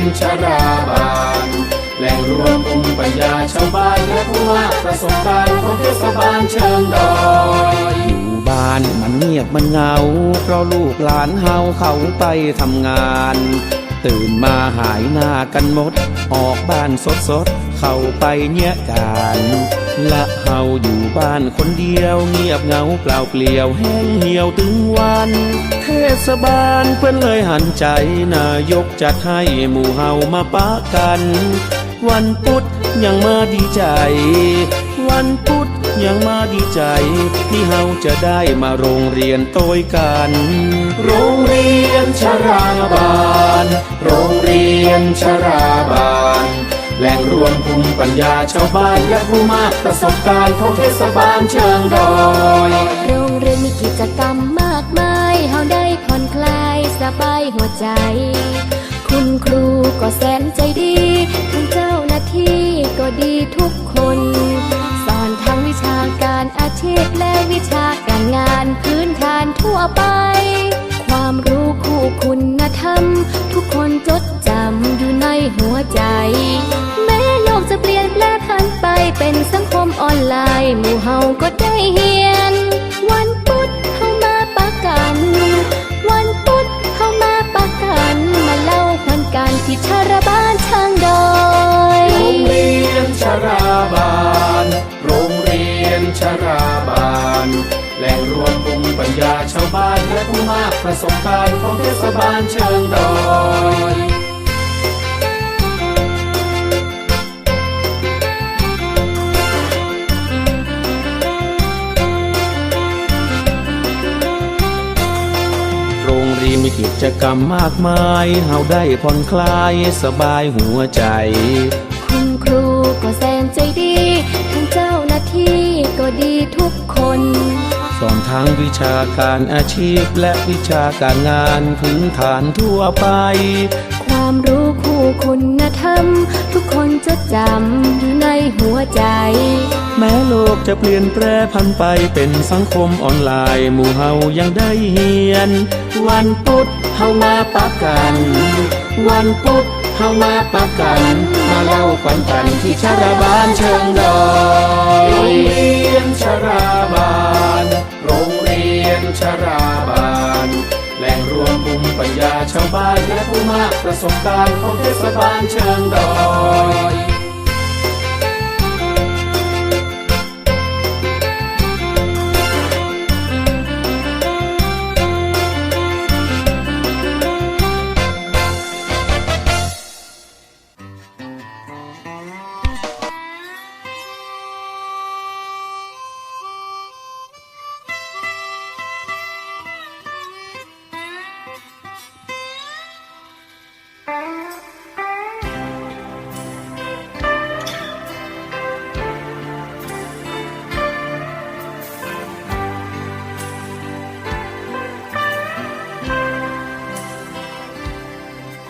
นชราบานแหล่งรวมภูมิปัญญาชาวบ้านและผู้มาประสบการณ์ของเทศบาลเชิงดอยอยู่บ้านมันเงียบมันเหงา เพราะลูกหลานเฮาเขาไปทำงาน ตื่นมาหายหน้ากันหมด ออกบ้านสดสดเข้าไปเนี่ยการละเฮาอยู่บ้านคนเดียวเงียบเหงาเปล่าเปลี่ยวแห้งเหี่ยวถึงวัน เทศบาลเพื่อนเลยหันใจนายกจัดให้หมู่เฮามาปะกัน วันพุธยังมาดีใจ วันพุธ ยังมาดีใจ ที่เฮาจะได้มาโรงเรียนโต้ยกัน โรงเรียนชราบาล โรงเรียนชราบาล แหล่งรวมภูมิปัญญาชาวบ้านและผู้มากประสบการณ์ของเทศบาลเชิงดอย โรงเรียนมีกิจกรรมมากมายเฮาได้ผ่อนคลายสบายหัวใจ คุณครูก็แสนใจดีทั้งเจ้าหน้าที่ก็ดีทุก ชาการงานพื้นฐานทั่วไป ความรู้คู่คุณธรรม ทุกคนจดจำอยู่ในหัวใจ แม้โลกจะเปลี่ยนแปลผันไปเป็นสังคมออนไลน์ หมู่เฮาก็ และผู้มากประสบการของเทศบาลเชิงดอยโรงเรียนมีกิจกรรมมากมายเฮาได้ผ่อนคลายสบายหัวใจ คุณครูก็แสนใจดีทั้งเจ้าหน้าที่ก็ดีทุกคน ทั้งวิชาการอาชีพและวิชาการงานพื้นฐานทั่วไป ความรู้คู่คุณธรรม ทุกคนจดจำอยู่ในหัวใจ แม้โลกจะเปลี่ยนแปรพันไปเป็นสังคมออนไลน์หมู่เฮายังได้เฮียน วันพุธเฮามาปะกัน วันพุธ เข้ามาปะกัน มาเล่าฝันกันที่ชราบานเชิงดอยโรงเรียนชราบาน โรงเรียนชราบาน แหล่งรวมภูมิปัญญาชาวบ้านและผู้มากประสบการณ์ของเทศบาลเชิงดอย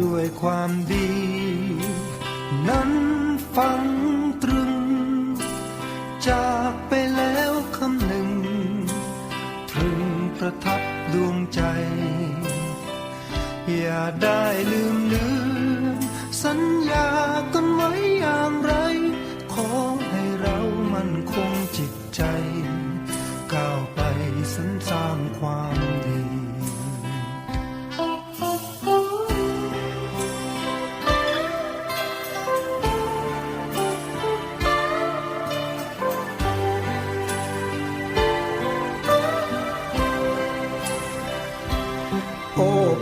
ด้วยความดี นั้นฟังตรึง จากไปแล้วคำหนึ่งตรึงประทับดวงใจ อย่าได้ลืมเลือ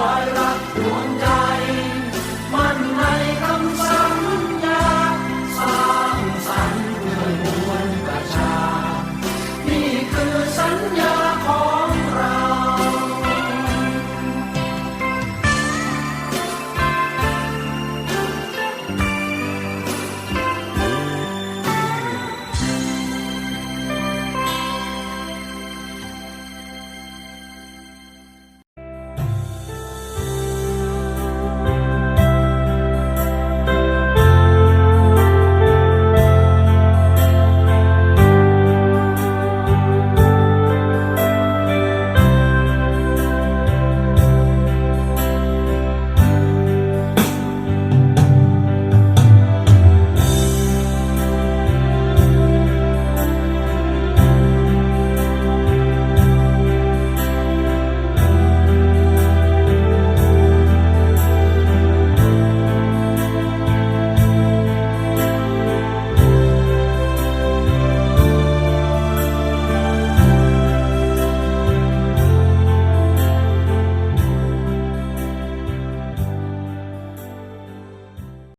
ยิ้มสู่ฟันฝ่ารอยรักดวงใจ